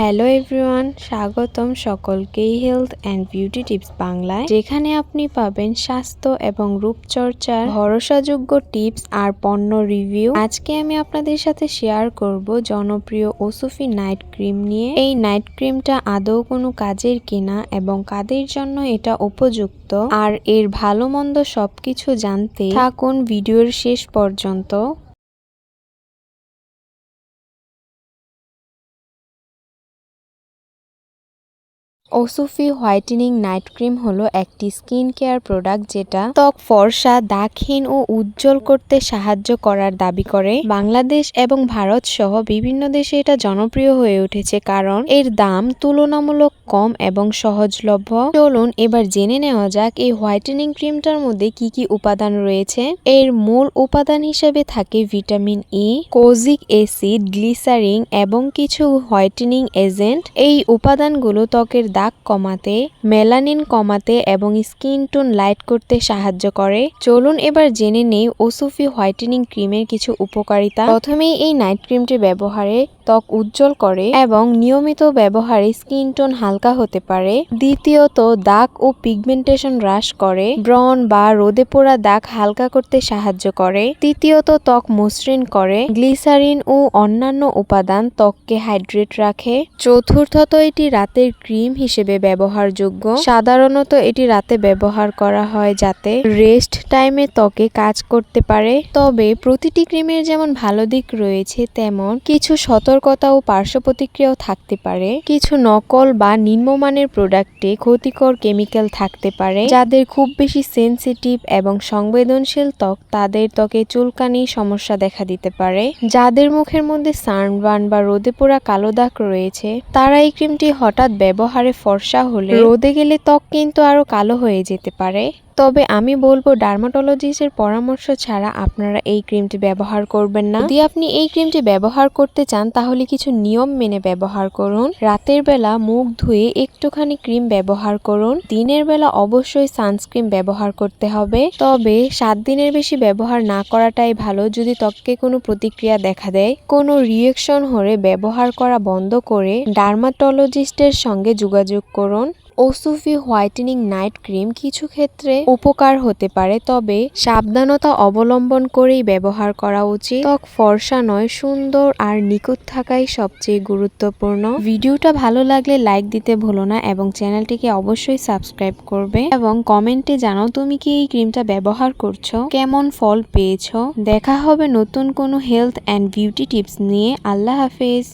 Hello everyone স্বাগতম সকলকেই health and beauty tips বাংলায়, যেখানে আপনি পাবেন স্বাস্থ্য এবং রূপচর্চার ভরসাযোগ্য টিপস আর পণ্য রিভিউ আজকে আমি আপনাদের সাথে শেয়ার করব জনপ্রিয় ওসুফি নাইট ক্রিম নিয়ে। এই নাইট ক্রিমটা আদৌ কোনো কাজের কিনা এবং কাদের জন্য এটা উপযুক্ত? আর এর ভালো মন্দ সবকিছু জানতে থাকুন ভিডিওর শেষ পর্যন্ত। ওসুফি হোয়াইটেনিং নাইট ক্রিম হলো একটি স্কিন কেয়ার প্রোডাক্ট যেটা ত্বক ফর্সা, দাগহীন ও উজ্জ্বল করতে সাহায্য করার দাবি করে। বাংলাদেশ এবং ভারত সহ বিভিন্ন দেশে এটা জনপ্রিয় হয়ে উঠেছে কারণ এর দাম তুলনামূলক কম এবং সহজলভ্য। চলুন এবার জেনে নেওয়া যাক এই হোয়াইটেনিং ক্রিমটার মধ্যে কি কি উপাদান রয়েছে। এর মূল উপাদান হিসেবে থাকে vitamin E kojic acid glycerine এবং কিছু হোয়াইটেনিং এজেন্ট। এই উপাদানগুলো ত্বকের দাগ কমাতে, মেলানিন কমাতে এবং স্কিন টোন লাইট করতে সাহায্য করে। চলুন এবার জেনে নেই ওসুফি হোয়াইটেনিং ক্রিমের কিছু উপকারিতা। প্রথমেই এই নাইট ক্রিমটি ব্যবহারে ত্বক উজ্জ্বল করে এবং নিয়মিত ব্যবহারে স্কিন টোন হালকা হতে পারে। দ্বিতীয়ত, দাগ ও পিগমেন্টেশন হ্রাস করে। ব্রন বা রোদে পোড়া দাগ হালকা করতে সাহায্য করে। তৃতীয়ত, ত্বক মসৃণ করে। গ্লিসারিন ও অন্যান্য উপাদান ত্বককে হাইড্রেট রাখে। চতুর্থত, এটি রাতের ক্রিম হিসেবে ব্যবহারযোগ্য। সাধারণত, এটি রাতে ব্যবহার করা হয় যাতে রেস্ট টাইমে ত্বকে কাজ করতে পারে। তবে, প্রতিটি ক্রিমের যেমন ভালো দিক রয়েছে, তেমন কিছু সতর্কতা ও পার্শ্ব প্রতিক্রিয়াও থাকতে পারে। কিছু নকল বা নিম্নমানের প্রোডাক্টে ক্ষতিকর কেমিক্যাল থাকতে পারে, যাদের খুব বেশি সেন্সিটিভ এবং সংবেদনশীল ত্বক, তাদের ত্বকে চুলকানি সমস্যা দেখা দিতে পারে। যাদের মুখের মধ্যে সানবার্ন বা রোদে পোড়া কালো দাগ রয়েছে, তারা এই ক্রিমটি হঠাৎ ব্যবহারে ফর্সা হলে রোদে গেলে ত্বক কিন্তু আরও কালো হয়ে যেতে পারে। তবে আমি বলব ডার্মাটোলজিস্টের পরামর্শ ছাড়া আপনারা এই ক্রিমটি ব্যবহার করবেন না। যদি আপনি এই ক্রিমটি ব্যবহার করতে চান, তাহলে কিছু নিয়ম মেনে ব্যবহার করুন। রাতের বেলা মুখ ধুয়ে একটুখানি ক্রিম ব্যবহার করুন। দিনের বেলা অবশ্যই সানস্ক্রিন ব্যবহার করতে হবে। তবে সাত দিনের বেশি ব্যবহার না করাটাই ভালো। যদি ত্বককে কোনো প্রতিক্রিয়া দেখা দেয়, কোনো রিয়েকশন হলে ব্যবহার করা বন্ধ করে ডার্মাটোলজিস্টের সঙ্গে যোগাযোগ করুন। ওসুফি হোয়াইটেনিং নাইট ক্রিম কিছু ক্ষেত্রে উপকার হতে পারে, তবে সাবধানতা অবলম্বন করেই ব্যবহার করা উচিত। ত্বক ফর্সা নয়, সুন্দর আর নিখুঁত থাকাই সবচেয়ে গুরুত্বপূর্ণ। ভিডিওটা ভালো লাগলে লাইক দিতে ভুলো না এবং চ্যানেলটিকে অবশ্যই সাবস্ক্রাইব করবে এবং কমেন্টে জানাও তুমি কি এই ক্রিমটা ব্যবহার করছ, কেমন ফল পেয়েছ। দেখা হবে নতুন কোনো হেলথ অ্যান্ড বিউটি টিপস নিয়ে। আল্লাহ হাফেজ।